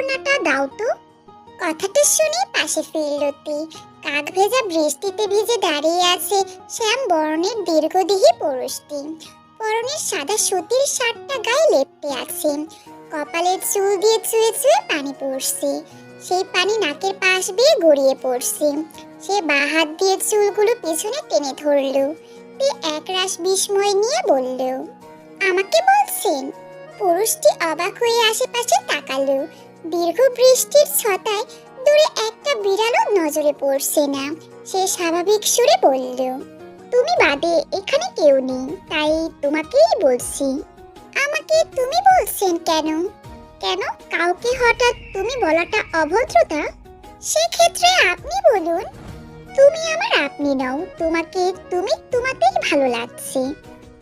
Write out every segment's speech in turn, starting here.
ওড়নাটা দাও তো। কথাটা শুনে পাশে ফিরলতি কাক ভেজা বৃষ্টিতে ভিজে দাঁড়িয়ে আছে শ্যাম বরণের দীর্ঘদেহী পুরুষটি। পরনের সাদা সুতির শার্টটা গায়ে লেপটে আছে। কপালের চুল দিয়ে চুয়ে চুয়ে পানি পড়ছে। সেই পানি নাকের পাশ দিয়ে গড়িয়ে পড়ছে। সে বাঁ হাত দিয়ে চুলগুলো পেছনে টেনে ধরলো। তে একরাশ বিস্ময় নিয়ে বলল, আমাকে বলছেন? পুরুষটি অবাক হয়ে আশেপাশে তাকালো। দীর্ঘ বৃষ্টির ছটায় দূরে একটা বিড়ালও নজরে পড়ছে না। সে স্বাভাবিক সুরে বলল, তুমি বাদে এখানে কেউ নেই, তাই তোমাকেই বলছি। আমাকে তুমি বলছেন কেন? কেন কাউকে হঠাৎ তুমি বলাটা অভদ্রতা? সেক্ষেত্রে আপনি বলুন, তুমি আমার আপনি নাও, তোমাকে তুমি তোমাতেই ভালো লাগছে।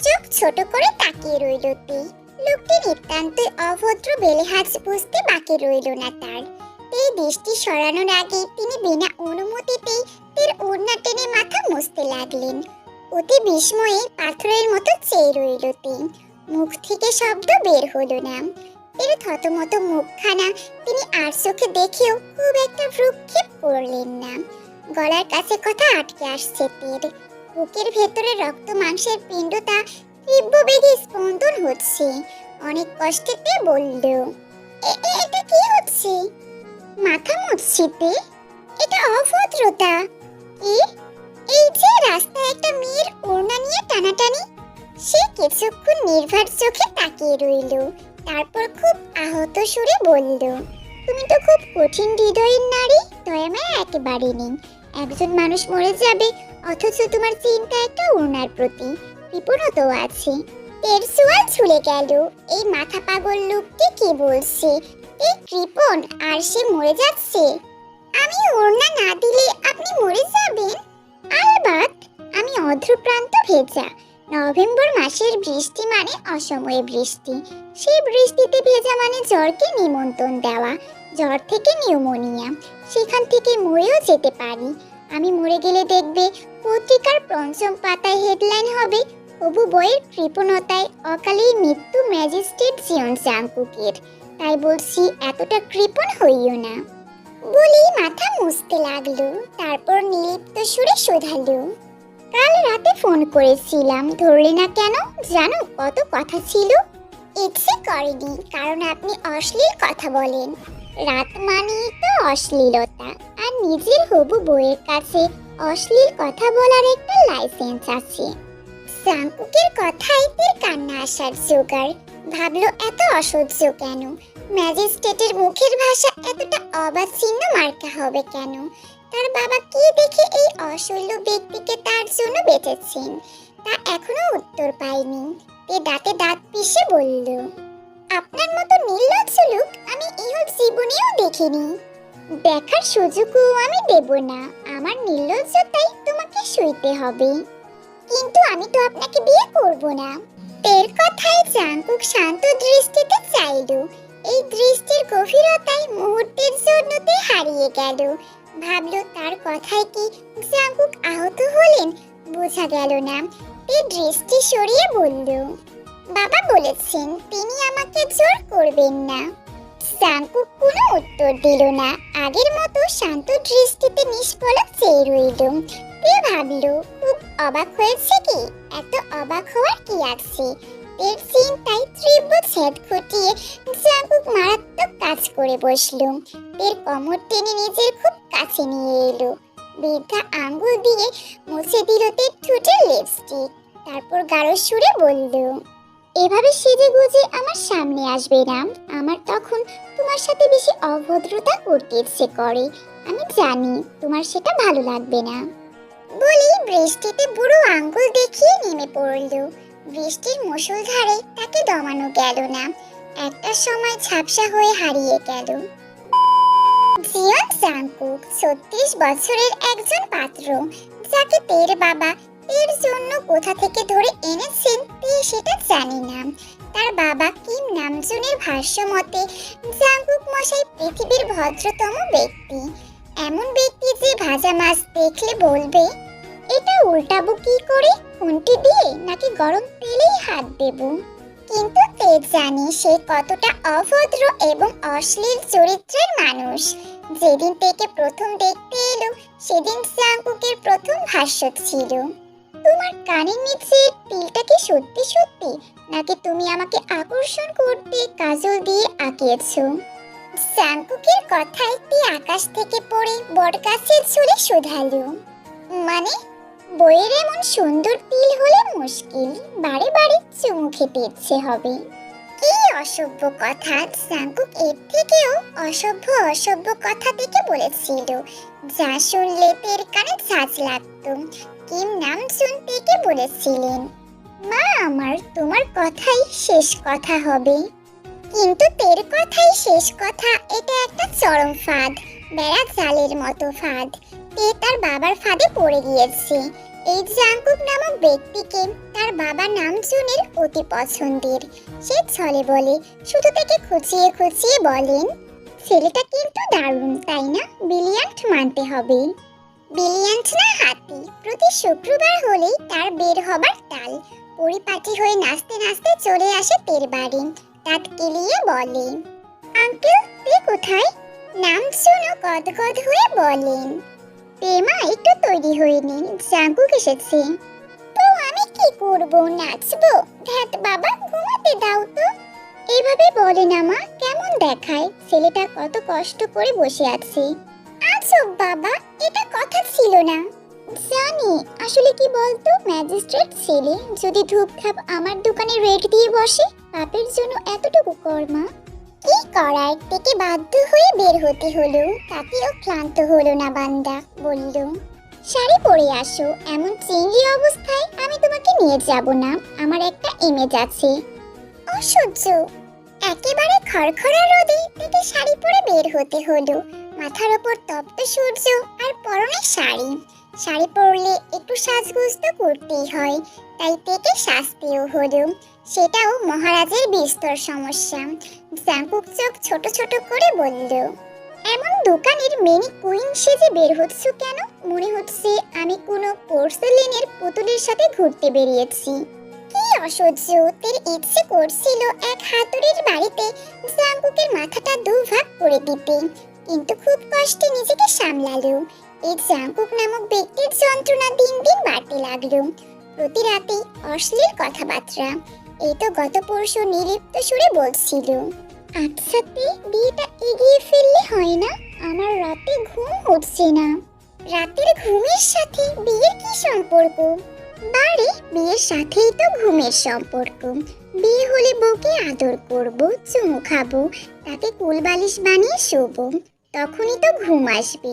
চোখ ছোট করে তাকিয়ে রইল তে লোকটি নিতান্ত অভদ্র বেলেহাজ বুঝতে বাকি রইল না তার। এই দৃষ্টি সরানোর আগে তিনি বিনা অনুমতিতেই তের ওড়না টেনে মাথা মুছতে লাগলেন। অতি বিস্ময়ে পাথরের মতো চেয়ে রইল তে মুখ থেকে শব্দ বের হলো না। এর থতমত মুখখানা তিনি আর চোখে দেখেও খুব একটা ভ্রুক্ষেপ করলেন না। গলার কাছে কথা আটকে আসছে তীর। বুকের ভেতরে রক্ত মাংসের পিণ্ডটা তীব্র বেগে স্পন্দন হচ্ছে। অনেক কষ্টেতে বলল, "এ- এ- এটা কি হচ্ছে? মাথা মুছছিতে এটা অভদ্রতা। কি এই যে রাস্তায় একটা মেয়ের ওড়না নিয়ে টানাটানি, সে কিছুক্ষণ নির্ভার চোখে তাকিয়ে রইল, তারপর খুব আহত সুরে বলল, তুমি তো খুব কঠিন হৃদয়ের নারী দয়ামায়া একেবারে নেই। একজন মানুষ মরে যাবে, অথচ তোমার চিন্তা একটা ওনার প্রতি। বিপরীত আছে। এর সোয়াল ঝুলে গেল। এই মাথা পাগল লোকটি কি বলছে? এই কৃপণ আর সে মরে যাচ্ছে। আমি ওড়না না দিলে আপনি মরে যাবেন? আলবাত, আমি অধ্রপ্রান্ত ভেজা। নভেম্বর মাসের বৃষ্টি মানে অসময়ে বৃষ্টি। সেই বৃষ্টিতে ভেজা মানে জ্বরকে নিমন্ত্রণ দেওয়া। জ্বর থেকে নিউমোনিয়া। সেখান থেকে মরেও যেতে পারি। আমি মরে গেলে দেখবে পত্রিকার পঞ্চম পাতায় হেডলাইন হবে হবু বইয়ের কৃপণতায় অকালেই মৃত্যু ম্যাজিস্ট্রেট জিয়ন জাংকুকের তাই বলছি, এতটা কৃপণ হইও না। বলি, মাথা মুছতে লাগল, তারপর নিলিপ্ত সুরে শোধালো। কাল রাতে ফোন করেছিলাম, ধরলে না কেন? জানো কত কথা ছিল? ইচ্ছে করেনি, কারণ আপনি অশ্লীল কথা বলেন। রাত মানেই তো অশ্লীলতা, আর নিজের হবু বইয়ের কাছে অশ্লীল কথা বলার একটা লাইসেন্স আছে। সাংকুকের কথাই তের কান্না আসার জোগাড়। ভাবলো, এত অসহ্য কেন? ম্যাজিস্ট্রেটের মুখের ভাষা এতটা অবাচ্ছিন্ন মার্কা হবে কেন? তার বাবা কি দেখে এই অসহ্য ব্যক্তিকে তার জন্য বেঁচেছেন? তা এখনও উত্তর পায়নি তে দাঁতে দাঁত পিষে বলল, আপনার মতো নির্লজ্জ লোক আমি ইহ জীবনেও দেখিনি। দেখার সুযোগও আমি দেব না। আমার নির্লজ্জতাই তোমাকে সইতে হবে। কিন্তু আমি তো আপনাকে বিয়ে করব না। এর কথায় জাঙ্কুক শান্ত দৃষ্টিতে চাইল। এই দৃষ্টির গভীরতায় মুহূর্তের জন্যতে হারিয়ে গেল। ভাবল, তার কথায় কি জাঙ্কুক আহত হলেন? বোঝা গেল না। তে দৃষ্টি সরিয়ে বলল, বাবা বলেছেন, তিনি আমাকে জোর করবেন না। জাঙ্কুক কোনো উত্তর দিল না। আগের মতো শান্ত দৃষ্টিতে নিষ্পলক চেয়ে রইল। তে ভাবলো অবাক হয়েছে কি? এত অবাক হওয়ার কি আছে এর চিন্তায় তীব্র ছেদ ঘটিয়ে জাগুক মারাত্মক কাজ করে বসল। এর কমর টেনে নিজের খুব কাছে নিয়ে এলো। বৃদ্ধা আঙ্গুল দিয়ে মুছে দিল তের ঠোঁটের লিপস্টিক তারপর গাঢ় সুরে বলল, এভাবে সেজে গুজে আমার সামনে আসবে না। আমার তখন তোমার সাথে বেশি অভদ্রতা করতে ইচ্ছে করে। আমি জানি তোমার সেটা ভালো লাগবে না। বলি বৃষ্টিতে বুড়ো আঙ্গুল দেখিয়ে নেমে পড়ল। বৃষ্টির মুষলধারে তাকে দমানো গেল না। একটা সময় ঝাপসা হয়ে হারিয়ে গেল। জিয়ন জাংকুক ছত্রিশ বছরের একজন পাত্র, যাকে তের বাবা এর জন্য কোথা থেকে ধরে এনেছেন তে সেটা জানি না। তার বাবা কিম নামজুনের ভাষ্য মতে জাংকুক মশাই পৃথিবীর ভদ্রতম ব্যক্তি। এমন ব্যক্তি যে ভাজা মাছ দেখলে বলবে, এটা উল্টাবো কি করে? খুন্তি দিয়ে নাকি গরম তেলেই হাত দেব? কিন্তু তে জানে সে কতটা অভদ্র এবং অশ্লীল চরিত্রের মানুষ। যেদিন থেকে প্রথম দেখতে এলো, সেদিন জাঙ্কুকের প্রথম ভাষ্য ছিল। তোমার কানের নিচে তিলটা কি সত্যি সত্যি? নাকি তুমি আমাকে আকর্ষণ করতে কাজল দিয়ে আঁকিয়েছো? জাঙ্কুকের কথায় তে আকাশ থেকে পড়ে বটগাছের ঝুলে শোধালো। মানে বইয়ের এমন সুন্দর তিল হলে মুশকিল, বারে বারে চুমু খেতে হবে। কি অসভ্য কথা জাঙ্কুক এর থেকেও অসভ্য অসভ্য কথা থেকে বলেছিল। যা শুনলে তের কানে ঝাঁজ লাগতো, কিম নাম শুনতে বলেছিলেন। মা, আমার তোমার কথাই শেষ কথা হবে। কিন্তু তের কথাই শেষ কথা। এটা একটা চরম ফাঁদ, বেড়া জালের মতো ফাঁদ। তে তার বাবার ফাঁদে পড়ে গিয়েছে। এই জাঙ্কুক নামক ব্যক্তিকে তার বাবার নাম জুনের অতি পছন্দের। সে ছলে বলে, শুধু থেকে খুঁচিয়ে খুঁচিয়ে বলেন, ছেলেটা কিন্তু দারুণ, তাই না? বিলিয়ান্ট মানতে হবে। বিলিয়ান্ট না হাতি, প্রতি শুক্রবার হলেই তার বের হবার তাল। পরিপাটি হয়ে নাচতে নাচতে চলে আসে তের বাড়ি। দাঁত বলে, আঙ্কেল তে কোথায়? নাম শুনো গদগদ হয়ে বলেন পেমা একটু তৈরি হয়ে নিন জাঙ্কুক এসেছে। তো আমি কি করব? নাচবো? ধ্যাত বাবা, ঘুমাতে দাও তো। এভাবে বলে না মা, কেমন দেখায়? ছেলেটা কত কষ্ট করে বসে আছে। আজব বাবা, এটা কথা ছিল না। জানি, আসলে কি বলতো? ম্যাজিস্ট্রেট ছেলে, যদি ধূপধাপ আমার দোকানে রেট দিয়ে বসে পাপের জন্য এতটুকু কর্মা কি করার? থেকে বাধ্য হয়ে বের হতে হলো। তাতেও ক্লান্ত হলো না বান্দা, বলল। শাড়ি পরে আসো। এমন চিংড়ি অবস্থায় আমি তোমাকে নিয়ে যাব না। আমার একটা ইমেজ আছে। অসহ্য। একেবারে খড়খড়া রোদে থেকে শাড়ি পরে বের হতে হলো। মাথার ওপর তপ্ত সূর্য আর পরনে শাড়ি। শাড়ি পরলে একটু সাজগোজ তো করতেই হয়, তাই থেকে শাস্তিও হলো। সেটাও মহারাজের বিস্তর সমস্যা। জাঙ্কুক চোখ ছোট ছোট করে বলল, এমন দোকানের মেনি কুইন সেজে বের হচ্ছ কেন? মনে হচ্ছে আমি কোনো পোর্সেলিনের পুতুলের সাথে ঘুরতে বেরিয়েছি। কি অসহ্য, তের ইচ্ছে করছিল এক হাতুড়ির বাড়িতে জাঙ্কুকের মাথাটা দুভাগ করে দিতে। কিন্তু খুব কষ্টে নিজেকে সামলালো। এই জাঙ্কুক নামক ব্যক্তির যন্ত্রণা দিন দিন বাড়তে লাগল। প্রতি রাতে অশ্লীল কথাবার্তা এই তো গত পরশু নিলিপ্ত সুরে বলছিল। আচ্ছাতে বিয়েটা এগিয়ে ফেললে হয় না? আমার রাতে ঘুম হচ্ছে না। রাতের ঘুমের সাথে বিয়ের কি সম্পর্ক? বারে বিয়ের সাথেই তো ঘুমের সম্পর্ক। বিয়ে হলে বউকে আদর করব, চুমু খাব তাকে কুলবালিশ বানিয়ে শোবো, তখনই তো ঘুম আসবে।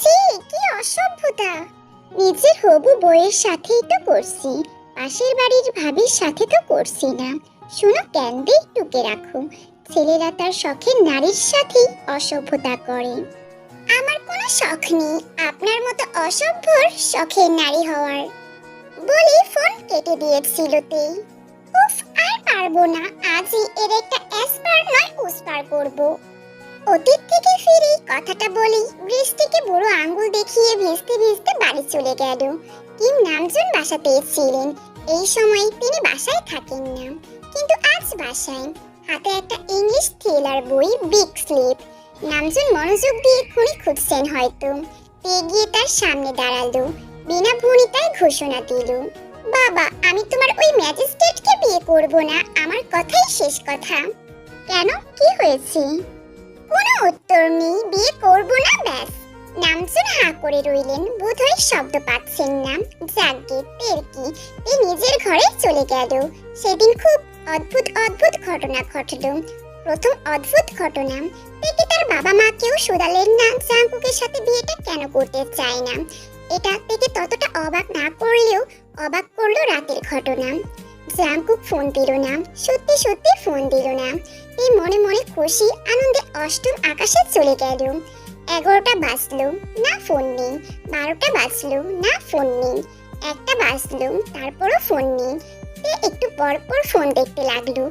ছি, কি অসভ্যতা! নিজের হবু বইয়ের সাথেই তো করছি। পাশের বাড়ির ভাবির সাথে তো করছি না। শোনো ক্যান্ডি টুকে রাখো ছেলেরা তার শখের নারীর সাথেই অসভ্যতা করে। আমার কোনো শখ নেই। আপনার মতো অসভ্যর শখের নারী হওয়ার। বলে, ফোন কেটে দিয়েছিল তে উফ, আর পারব না। আজই এর একটা অ্যাসপার নয় উসপার করব। অতীত থেকে ফিরে কথাটা বলি, বৃষ্টিকে বুড়ো আঙ্গুল দেখিয়ে ভিজতে ভিজতে বাড়ি চলে গেল। কিম নামজন বাসাতে ছিলেন এই সময় তিনি বাসায় থাকেন না, কিন্তু আজ বাসায়। হাতে একটা ইংলিশ থ্রিলার বই বিগ স্লিপ নামজন মনোযোগ দিয়ে খুনি খুঁজছেন হয়তো। পেয়ে গিয়ে তার সামনে দাঁড়াল, বিনা ভূমিতায় ঘোষণা দিল, বাবা, আমি তোমার ওই ম্যাজিস্ট্রেটকে বিয়ে করব না, আমার কথাই শেষ কথা। কেন? কি হয়েছে? কোনো উত্তর নেই, বিয়ে করব না, ব্যাস। নামজন হা করে রইলেন। বোধহয় শব্দ পাচ্ছেন না। যাকে তের কি? তে নিজের ঘরে চলে গেল। সেদিন খুব অদ্ভুত অদ্ভুত ঘটনা ঘটলো। প্রথম অদ্ভুত ঘটনা থেকে তার বাবা মাকেও শোধালেন না জাঙ্কুকের সাথে বিয়েটা কেন করতে চায় না। এটা থেকে ততটা অবাক না করলেও অবাক করল রাতের ঘটনা। জাঙ্কুক ফোন দিল না, সত্যি সত্যি ফোন দিল না। এই মনে মনে খুশি, আনন্দে অষ্টম আকাশে চলে গেল। এগারোটা বাজলো, না ফোন নেই। বারোটা বাজলো, না ফোন নেই। একটা বাজলো, তারপরও ফোন নেই। সে একটু পর পর ফোন দেখতে লাগল।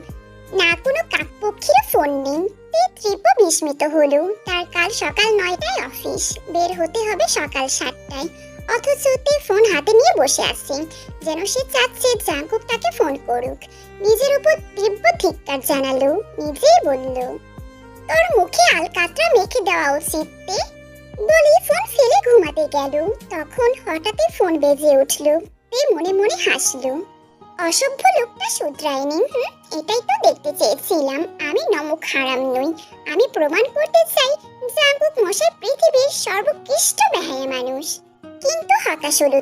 না কোনো কাকপক্ষীর ফোন নেই। সে তীব্র বিস্মিত হলো। তার কাল সকাল নয়টায় অফিস। বের হতে হবে সকাল সাতটায়। অথচ তে ফোন হাতে নিয়ে বসে আছে। যেন সে চাচ্ছে জাঙ্কুক তাকে ফোন করুক। নিজের উপর তীব্র ধিক্কার জানালো। নিজেই বলল তোর মুখে আলকাতরা মেখে দেওয়া উচিত বলি ফোন ফেলে ঘুমাতে গেল। তখন হঠাৎই ফোন বেজে উঠল। তে মনে মনে হাসলো। অসভ্য লোকটা শুধরায়নি, হুম? এটাই তো দেখতে চেয়েছিলাম। আমি নমক হারাম নই। আমি প্রমাণ করতে চাই জাঙ্কুক মশাই পৃথিবীর সর্বোৎকৃষ্ট বেহায়া মানুষ। কিন্তু হতাশ হলো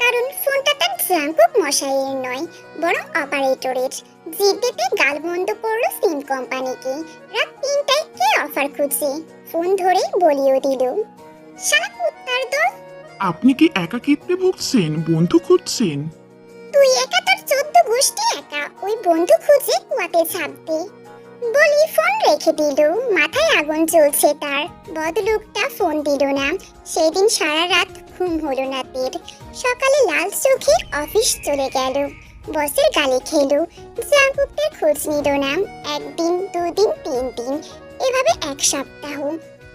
কারণ ফোনটা তার জাঙ্কুক মশাইয়ের নয়, বরং অপারেটরের। জিদ্দিতে গাল বন্ধ করল সিম কোম্পানিকে রাত তিনটায় কে অফার খুঁজছে? ফোন ধরেই বলিও দিল। সারা কুত্তার দল। আপনি কি একা একাকিত্বে ভুগছেন? বন্ধু খুঁজছেন? তুই একা তোর চোদ্দ গোষ্ঠী একা ওই বন্ধু খুঁজে কুয়াতে ছাপতে বলি ফোন রেখে দিল মাথায় আগুন জ্বলছে তার। বদলুকটা ফোন দিল না সেদিন সারা রাত ঘুম হলো না তের। সকালে লাল চোখে অফিস চলে গেল। বসের গালি খেলো। জাঙ্কুকদের খোঁজ নিল না। একদিন দুদিন তিন দিন এভাবে এক সপ্তাহ।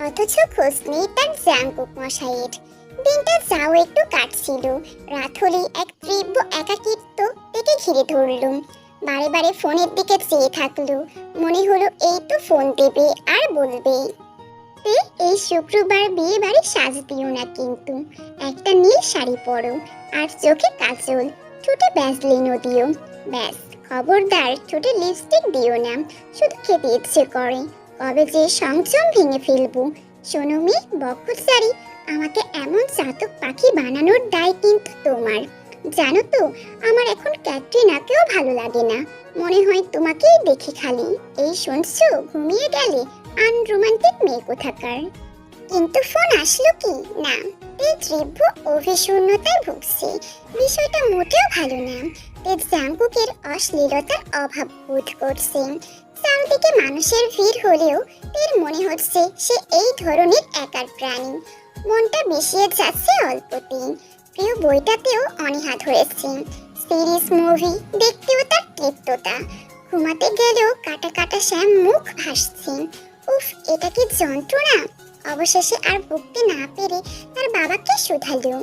অথচ খোঁজ নেই তার জাঙ্কুক মশাইয়ের। দিনটা যাও একটু কাটছিল। রাত হলে এক তীব্র একাকিত্ব থেকে ঘিরে ধরল। বারে বারে ফোনের দিকে চেয়ে থাকল। মনে হলো এই তো ফোন দেবে আর বলবে। "তে, এই শুক্রবার বিয়ে বাড়ি সাজ দিও না কিন্তু। একটা নীল শাড়ি পরো আর চোখে কাজল। ঠোঁটে ব্যাসলিনও দিও। ব্যাস, খবরদার ঠোঁটে লিপস্টিক দিও না। শুধু খেতে ইচ্ছে করে। কবে যে সংযম ভেঙে ফেলব। শোনো মি বক্ষচারী আমাকে এমন চাতক পাখি বানানোর দায় কিন্তু তোমার। জানো তো, আমার এখন ক্যাটরিনাকেও ভালো লাগে না। মনে হয় তোমাকেই দেখি খালি। এই শুনছো, ঘুমিয়ে গেলে আনরোমান্টিক মেয়ে কোথাকার। কিন্তু ফোন আসলো কি? না। এই তীব্র অভিশূন্যতায় ভুগছে। বিষয়টা মোটেও ভালো না। তে জাঙ্কুকের অশ্লীলতার অভাব বোধ করছে। চারদিকে মানুষের ভিড় হলেও এর মনে হচ্ছে সে এই ধরনের একার প্রাণী। মনটা মিশিয়ে যাচ্ছে অল্পতেই। প্রিয় বইটাতেও অনীহা ধরেছে। সিরিজ, মুভি, দেখতেও তার তৃপ্ততা। ঘুমাতে গেলেও কাটা কাটা শ্যাম মুখ ভাসছে। উফ, এটা কি যন্ত্রণা? অবশেষে আর বুকতে না পেরে তার বাবাকে শুধালো।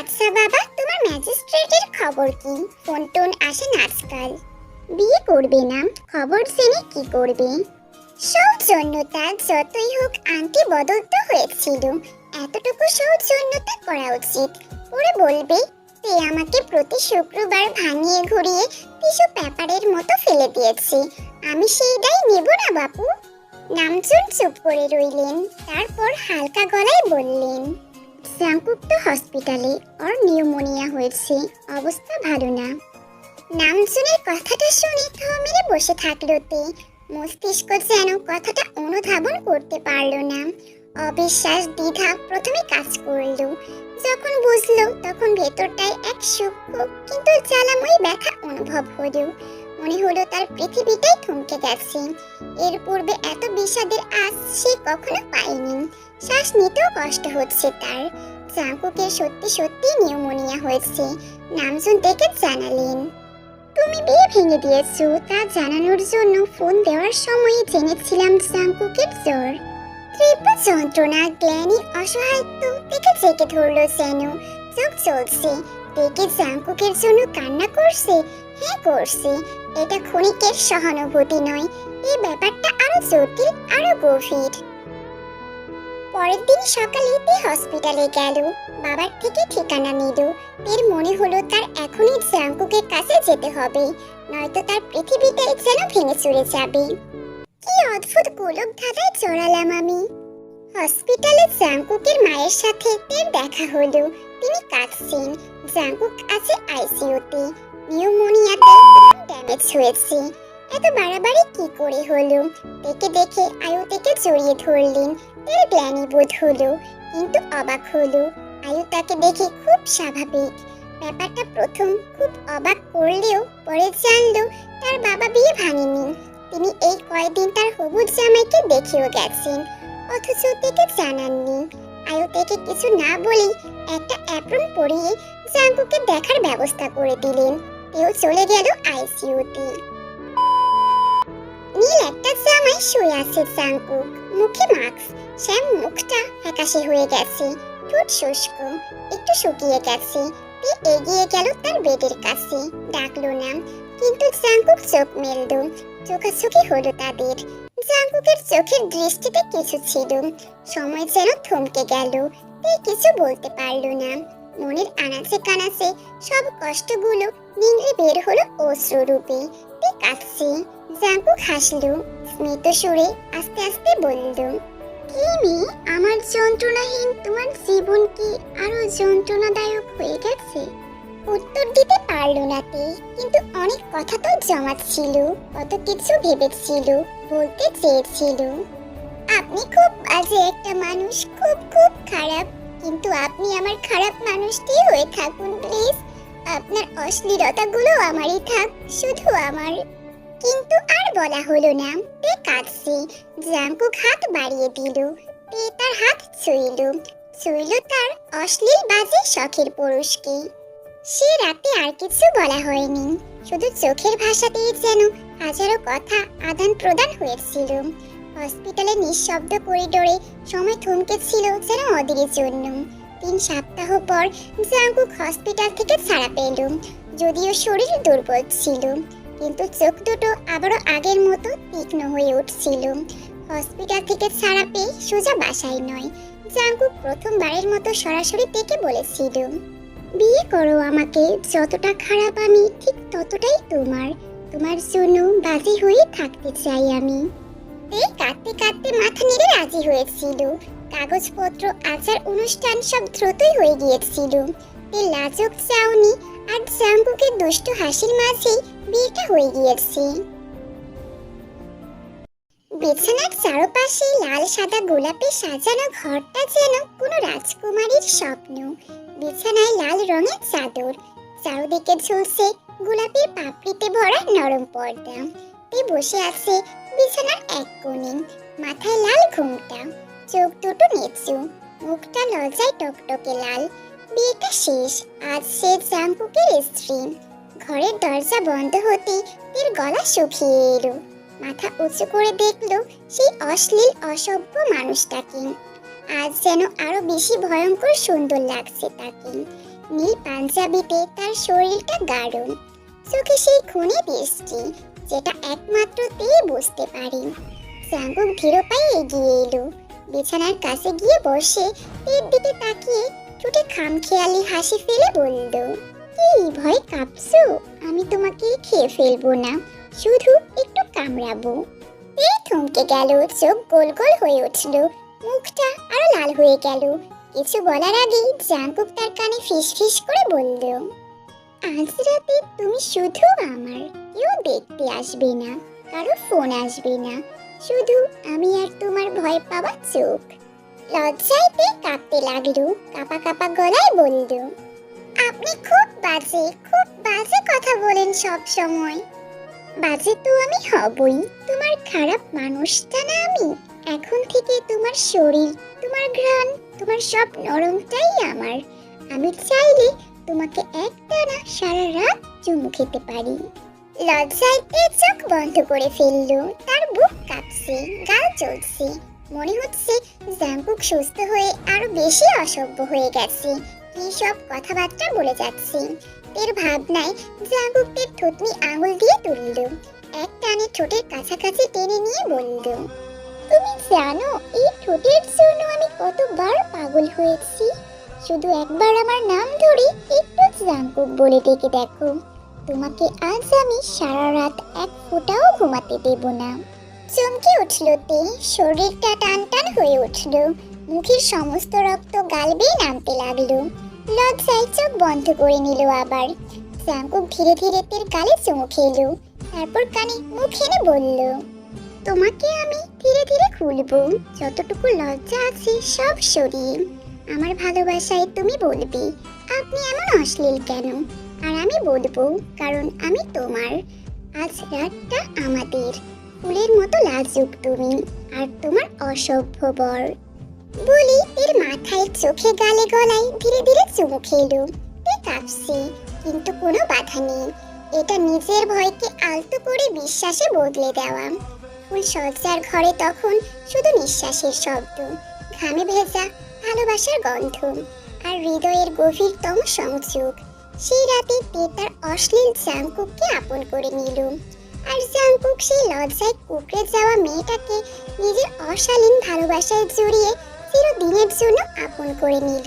আচ্ছা বাবা, তোমার ম্যাজিস্ট্রেটের খবর কি? ফোন টোন আসে না আজকাল। বিয়ে করবে না। খবর জেনে কি করবে? সৌজন্যতা যতই হোক আন্টি বদল তো হয়েছিল। এতটুকু সৌজন্যতা করা উচিত। ওরে বলবে, তে আমাকে প্রতি শুক্রবার ভাঙিয়ে ঘুরিয়ে টিস্যু পেপারের মতো ফেলে দিয়েছে। আমি সেই দায় নেব না বাপু। নামচুন চুপ করে রইলেন। তারপর হালকা গলায় বললেন জাঙ্কুক হসপিটালে, ওর নিউমোনিয়া হয়েছে, অবস্থা ভালো না। নামচুনের কথাটা শুনে থ বসে থাকল তে মস্তিষ্ক যেন কথাটা অনুধাবন করতে পারল না। অবিশ্বাস দ্বিধা প্রথমে কাজ করল। যখন বুঝলো, তখন ভেতরটায় এক সূক্ষ্ম কিন্তু জ্বালাময় ব্যথা অনুভব হলো। মনে হলো তার পৃথিবীটাই গেছে এর পূর্বে এত বিষাদের আজ সে কখনো পায়নি। শ্বাস নিতেও কষ্ট হচ্ছে তার। জাঙ্কুকের সত্যি সত্যি নিউমোনিয়া হয়েছে। নামজন দেখে জানালেন? তুমি বিয়ে ভেঙে দিয়েছ? তা জানানোর জন্য ফোন দেওয়ার সময় জেনেছিলাম জাঙ্কুকের জ্বর। তীব্র যন্ত্রণা, গ্ল্যানি অসহায়ত্ব দেখে জেগে ধরলো যেন। চোখ চলছে দেখে জাঙ্কুকের জন্য কান্না করছে। হ্যাঁ করছে? এটা ক্ষণিকের সহানুভূতি নয় এই ব্যাপারটা আরও জটিল, আরও গভীর। পরের দিন সকালে তে হসপিটালে গেল। বাবার থেকে ঠিকানা নিল। এর মনে হলো তার এখনই জাঙ্কুকের কাছে যেতে হবে, নয়তো তার পৃথিবীটাই যেন ভেঙে চুরে যাবে। কি অদ্ভুত গোলক ধাঁধায় জড়ালাম আমি। হসপিটালে জাঙ্কুকের মায়ের সাথে তের দেখা হলো। তিনি কাঁদছেন। জাঙ্কুক আছে আইসিইউতে নিউমোনিয়াতে ড্যামেজ হয়েছে। এত বাড়াবাড়ি কি করে হলো? দেখে দেখে আয়ু থেকে জড়িয়ে ধরলেন। এর গ্লানি বোধ হলো, কিন্তু অবাক হলো। আয়ু তাকে দেখে খুব স্বাভাবিক। ব্যাপারটা প্রথম খুব অবাক করলেও পরে জানলো, তার বাবা বিয়ে ভাঙেনি। তিনি এই কয়দিন তার হবুজ জামাইকে দেখেও গেছেন, অথচ থেকে জানাননি। আয়ু থেকে কিছু না বলেই একটা অ্যাপ্রন পরিয়ে জাঙ্কুকে দেখার ব্যবস্থা করে দিলেন। কেউ চলে গেল আইসিইউতে। নীল একটা জামাই শুয়ে আছে জাঙ্কুক। মুখে মাস্ক। শ্যাম মুখটা ফ্যাকাশে হয়ে গেছে। ঠোঁট শুষ্ক। একটু শুকিয়ে গেছে। তে এগিয়ে গেল তার বেডের কাছে। ডাকলো না কিন্তু জাঙ্কুক চোখ মেলল। চোখাচোখি হলো তাদের। জাঙ্কুকের চোখের দৃষ্টিতে কিছু ছিল। সময় যেন থমকে গেল। তে কিছু বলতে পারল না। মনের আনাচে কানাচে সব কষ্টগুলো নিংড়ে বের হলো অশ্রু রূপে তে কাঁদছে জাঙ্কুক হাসলো, স্মিত সুরে আস্তে আস্তে বলল, কি মেয়ে, আমার যন্ত্রণাহীন তোমার জীবন কি আরও যন্ত্রণাদায়ক হয়ে গেছে? উত্তর দিতে পারল না তে, কিন্তু অনেক কথা তো জমা ছিল কত কিছু ভেবেছিল, বলতে চেয়েছিল। আপনি খুব বাজে একটা মানুষ, খুব খুব খারাপ কিন্তু আপনি আমার খারাপ মানুষটি হয়ে থাকুন, প্লিজ। আপনার অশ্লীলতাগুলো আমারই থাক, শুধু আমার। কিন্তু আর বলা হলো না, তে কাঁদছে। জাঙ্কুক হাত বাড়িয়ে দিল, তে তার হাত ছুঁইল। ছুঁইল তার অশ্লীল বাজে শখের পুরুষকে। সে রাতে আর কিছু বলা হয়নি, শুধু চোখের ভাষাতেই যেন হাজারো কথা আদান প্রদান হয়েছিল। হসপিটালের নিঃশব্দ করিডোরে সময় থমকে ছিল যেন অদিনের জন্য। তিন সপ্তাহ পর জাঙ্কুক হসপিটাল থেকে ছাড়া পেল। যদিও শরীর দুর্বল ছিল, কিন্তু চোখ দুটো আবারও আগের মতো তীক্ষ্ণ হয়ে উঠছিল। হসপিটাল থেকে ছাড়া পেয়ে সোজা বাসায় নয়, জাঙ্কুক প্রথমবারের মতো সরাসরি থেকে বলেছিল, বিয়ে করো আমাকে, যতটা খারাপ আমি ঠিক ততটাই তোমার। তোমার জন্য বাজি হয়ে থাকতে চাই আমি। এই কাঁদতে কাঁদতে মাথা নেড়ে রাজি হয়েছিল। কাগজপত্র, আচার অনুষ্ঠান সব দ্রুতই হয়ে গিয়েছিল। লাজক চাউনি আর জাম্বুকের দুষ্ট হাসির মাঝেই বিয়েটা হয়ে গিয়েছে। বিছানার চারপাশে লাল সাদা গোলাপে সাজানো ঘরটা যেন কোনো রাজকুমারীর স্বপ্ন। বিছানায় লাল রঙের চাদর, চারদিকে ঝুলছে গোলাপের পাপড়িতে ভরা নরম পর্দা। তে বসে আছে জাঙ্কুকের স্ত্রী। ঘরের দরজা বন্ধ হতেই তের গলা শুকিয়ে এলো। মাথা উঁচু করে দেখল সেই অশ্লীল, অসভ্য মানুষটাকে। আজ যেন আরও বেশি ভয়ঙ্কর সুন্দর লাগছে তাকে। নীল পাঞ্জাবিতে তার শরীরটা গাঢ়। চোখে সেই খুনে দৃষ্টি, যেটা একমাত্র তে বুঝতে পারি। জাঙ্গুক ধীর পায়ে এগিয়ে এলো। বিছানার কাছে গিয়ে বসে এর দিকে তাকিয়ে ঠোঁটে খামখেয়ালি হাসি ফেলে বলল কি ভয় কাঁপছো? আমি তোমাকে খেয়ে ফেলব না, শুধু একটু কামড়াবো। এই থমকে গেল, চোখ গোল গোল হয়ে উঠল, মুখটা আরও লাল হয়ে গেল। কিছু বলার আগেই জাঙ্কুক তার কানে ফিস ফিস করে বলল, আজ রাতে তুমি শুধু আমার, কেউ দেখতে আসবে না, কারও ফোন আসবে না, শুধু আমি আর তোমার ভয় পাওয়া চোখ। লজ্জাইতে কাঁপতে লাগল, কাপা কাপা গলায় বলল আপনি খুব বাজে খুব বাজে কথা বলেন সব সময়। বাজে তো আমি হবই, তোমার খারাপ মানুষটা না আমি। এখন থেকে তোমার শরীর, তোমার ঘ্রাণ, তোমার সব নরমটাই আমার। আমি চাইলে তোমাকে একটানা সারা রাত চুমু খেতে পারি। লজ্জায় চোখ বন্ধ করে ফেলল, তার বুক কাঁপছে, গাল চলছে। মনে হচ্ছে জাঙ্কুক সুস্থ হয়ে আরও বেশি অসভ্য হয়ে গেছে। কি সব কথাবার্তা বলে যাচ্ছে। এর ভাবনায় জাঙ্কুকের থুতনি আঙুল দিয়ে তুলল। এক টানে ঠোঁটের কাছাকাছি টেনে নিয়ে বলল, তুমি জানো, এই ঠোঁটের জন্য আমি কতবার পাগল হয়েছি। শুধু একবার আমার নাম ধরে একটু জাঙ্কুক বলে ডেকে দেখো। তোমাকে আজ আমি সারা রাত এক ফোঁটাও ঘুমাতে দেব না। চমকে উঠল তে। শরীরটা টান টান হয়ে উঠল। মুখের সমস্ত রক্ত গাল বেয়ে নামতে লাগল। লজ্জায় চোখ বন্ধ করে নিল আবার। জাঙ্কুক ধীরে ধীরে তের গালে চুমু খেলো, তারপর কানে মুখ এনে বলল, তোমাকে আমি ধীরে ধীরে খুলবো, যতটুকু লজ্জা আছে সব সরিয়ে। আমার ভালোবাসায় তুমি বলবে, আপনি এমন অশ্লীল কেন? আর আমি বলব, কারণ আমি তোমার। আজ রাতটা আমাদের। ফুলের মতো লাজুক তুমি, আর তোমার অসভ্য বর। বলি, এর মাথায় চোখে গালে গলায় ধীরে ধীরে চুমু খেলো। তে কাঁপছে, কিন্তু কোনো বাধা নেই। এটা নিজের ভয়কে আলতো করে বিশ্বাসে বদলে দেওয়া। ফুল সজ্জার ঘরে তখন শুধু নিঃশ্বাসের শব্দ, ঘামে ভেজা, ভালোবাসার গন্ধ, আর হৃদয়ের গভীরতম সংযোগ। সেই রাতে তে তার অশ্লীল জাংকুককে আপন করে নিল। আর জাংকুক সেই লজ্জায় কুকড়ে যাওয়া মেয়েটাকে নিজের অশালীন ভালোবাসায় জড়িয়ে চিরদিনের জন্য আপন করে নিল